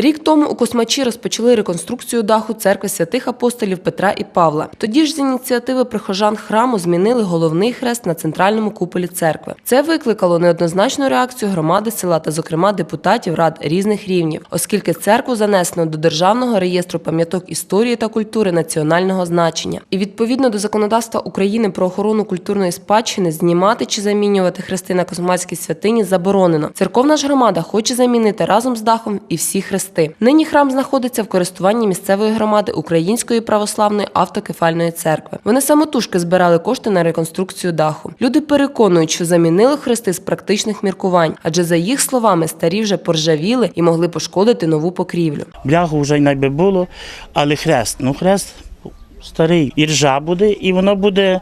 Рік тому у Космачі розпочали реконструкцію даху церкви святих апостолів Петра і Павла. Тоді ж з ініціативи прихожан храму змінили головний хрест на центральному куполі церкви. Це викликало неоднозначну реакцію громади села та, зокрема, депутатів рад різних рівнів, оскільки церкву занесено до державного реєстру пам'яток історії та культури національного значення. І відповідно до законодавства України про охорону культурної спадщини знімати чи замінювати хрести на космацькій святині заборонено. Церковна ж громада хоче замінити разом з дахом і всі хрести. Нині храм знаходиться в користуванні місцевої громади Української православної автокефальної церкви. Вони самотужки збирали кошти на реконструкцію даху. Люди переконують, що замінили хрести з практичних міркувань, адже за їх словами старі вже поржавіли і могли пошкодити нову покрівлю. Бляху вже й найби було, але хрест, ну хрест старий, і ржа буде, і воно буде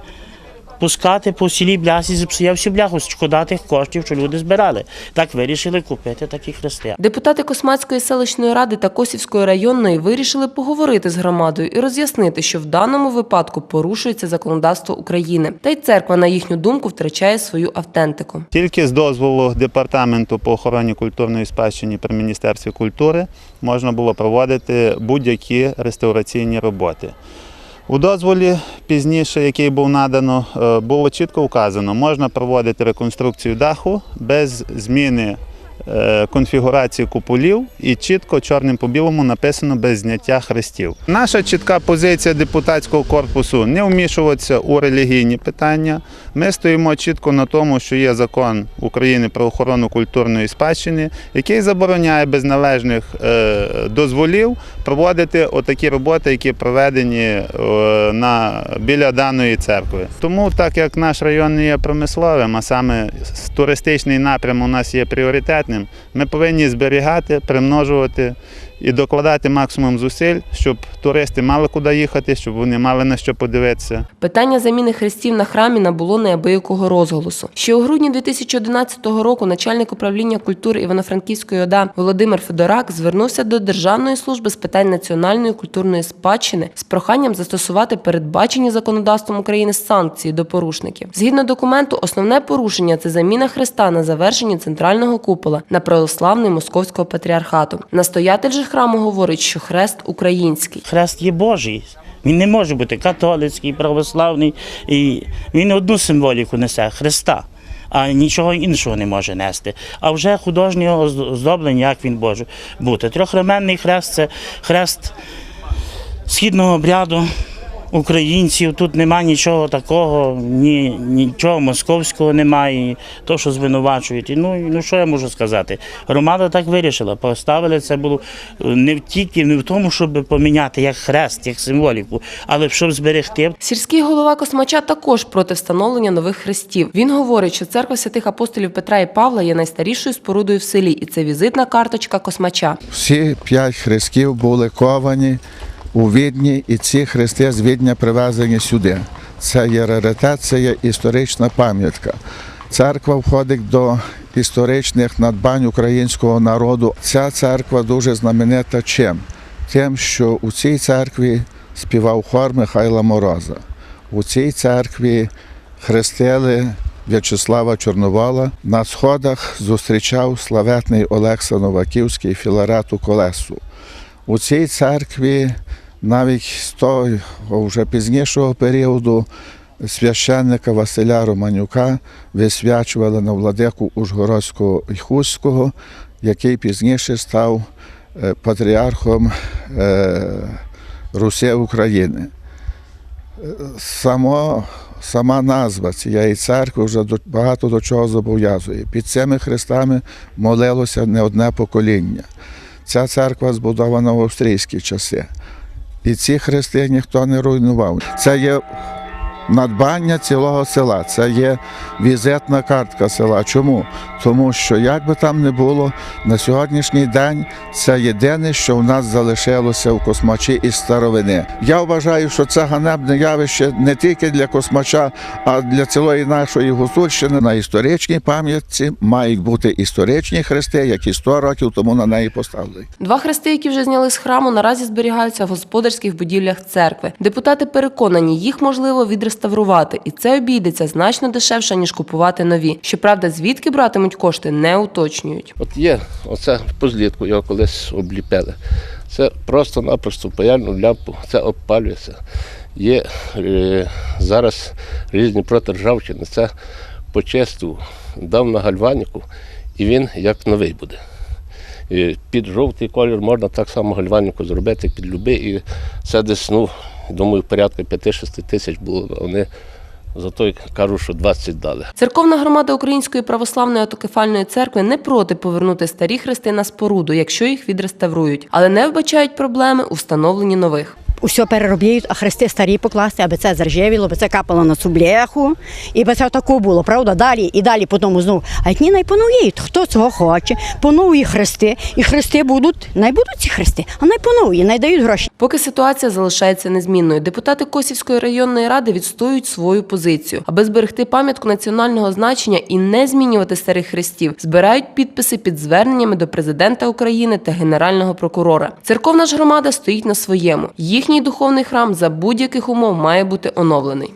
пускати по селі блясі, зіпсує всю бляху, шкода тих коштів, що люди збирали. Так вирішили купити такі хрести. Депутати Космацької селищної ради та Косівської районної вирішили поговорити з громадою і роз'яснити, що в даному випадку порушується законодавство України, та й церква, на їхню думку, втрачає свою автентику. Тільки з дозволу департаменту по охороні культурної спадщини при міністерстві культури можна було проводити будь-які реставраційні роботи. У дозволі пізніше, який був надано, е, було чітко вказано, можна проводити реконструкцію даху без зміни конфігурації куполів і чітко чорним по білому написано без зняття хрестів. Наша чітка позиція депутатського корпусу не вмішуватися у релігійні питання. Ми стоїмо чітко на тому, що є закон України про охорону культурної спадщини, який забороняє без належних е, дозволів проводити отакі роботи, які проведені е, на, біля даної церкви. Тому, так як наш район не є промисловим, а саме туристичний напрям у нас є пріоритетним, ми повинні зберігати, примножувати і докладати максимум зусиль, щоб туристи мали куди їхати, щоб вони мали на що подивитися. Питання заміни хрестів на храмі набуло неабиякого розголосу. Ще у грудні 2011 року начальник управління культури Івано-Франківської ОДА Володимир Федорак звернувся до Державної служби з питань національної культурної спадщини з проханням застосувати передбачені законодавством України санкції до порушників. Згідно документу, основне порушення це заміна хреста на завершенні центрального купола на православний московського патріархату. Настоятель же храму говорить, що хрест український. Хрест є Божий. Він не може бути католицький, православний. І він одну символіку несе Христа, а нічого іншого не може нести. А вже художнє оз- оздоблення, як він може бути. Трьохременний хрест це хрест східного обряду українців. Тут нема нічого такого, ні, нічого московського немає, то, що звинувачують. І, ну, ну що я можу сказати? Громада так вирішила. Поставили це було е, не в тільки не в тому, щоб поміняти як хрест, як символіку, але щоб зберегти. Сільський голова Космача також проти встановлення нових хрестів. Він говорить, що церква святих апостолів Петра і Павла є найстарішою спорудою в селі, і це візитна карточка Космача. Всі п'ять хрестів були ковані у Відні, і ці хрести з Відня привезені сюди. Це є раритет, це є історична пам'ятка. Церква входить до історичних надбань українського народу. Ця церква дуже знаменита чим? Тим, що у цій церкві співав хор Михайла Мороза. У цій церкві хрестили В'ячеслава Чорновола. На сходах зустрічав славетний Олекса Новаківський Філарету Колесу. У цій церкві навіть з того вже пізнішого періоду священника Василя Романюка висвячували на владику Ужгородського і Хуського, який пізніше став е, патріархом е, Русі України. Само, сама назва цієї церкви вже багато до чого зобов'язує. Під цими хрестами молилося не одне покоління. Ця церква збудована в австрійські часи. І ці хрести ніхто не руйнував. Це є надбання цілого села, це є візитна картка села. Чому? Тому що як би там не було, на сьогоднішній день це єдине, що в нас залишилося в космачі із старовини. Я вважаю, що це ганебне явище не тільки для космача, а для цілої нашої гусульщини. На історичній пам'ятці мають бути історичні хрести, які 100 років тому на неї поставили. Два хрести, які вже зняли з храму, наразі зберігаються в господарських будівлях церкви. Депутати переконані, їх можливо відреставрувати відреставрувати, і це обійдеться значно дешевше ніж купувати нові. Щоправда, звідки братимуть кошти, не уточнюють. От є оце по злітку, його колись обліпили. Це просто-напросто паяльну лямпу, це обпалюється. Є е, зараз різні протиржавчини, це почистив, дав на гальваніку, і він як новий буде. І під жовтий колір можна так само гальваніку зробити, під любий. І це десь, ну, думаю, порядка 5-6 тисяч було. Вони за той кажуть, що 20 дали. Церковна громада Української православної автокефальної церкви не проти повернути старі хрести на споруду, якщо їх відреставрують, але не вбачають проблеми у встановленні нових. Усе переробляють, а хрести старі покласти, аби це заржавіло, аби це капало на цю бляху. І би це тако було, правда? Далі і далі потім знову. А ні, най поновують, хто цього хоче, поновує хрести, і хрести будуть, най будуть ці хрести, а най поновує, най дають гроші. Поки ситуація залишається незмінною, депутати Косівської районної ради відстоюють свою позицію, аби зберегти пам'ятку національного значення і не змінювати старих хрестів. Збирають підписи під зверненнями до президента України та генерального прокурора. Церковна ж громада стоїть на своєму. Їхній духовний храм за будь-яких умов має бути оновлений.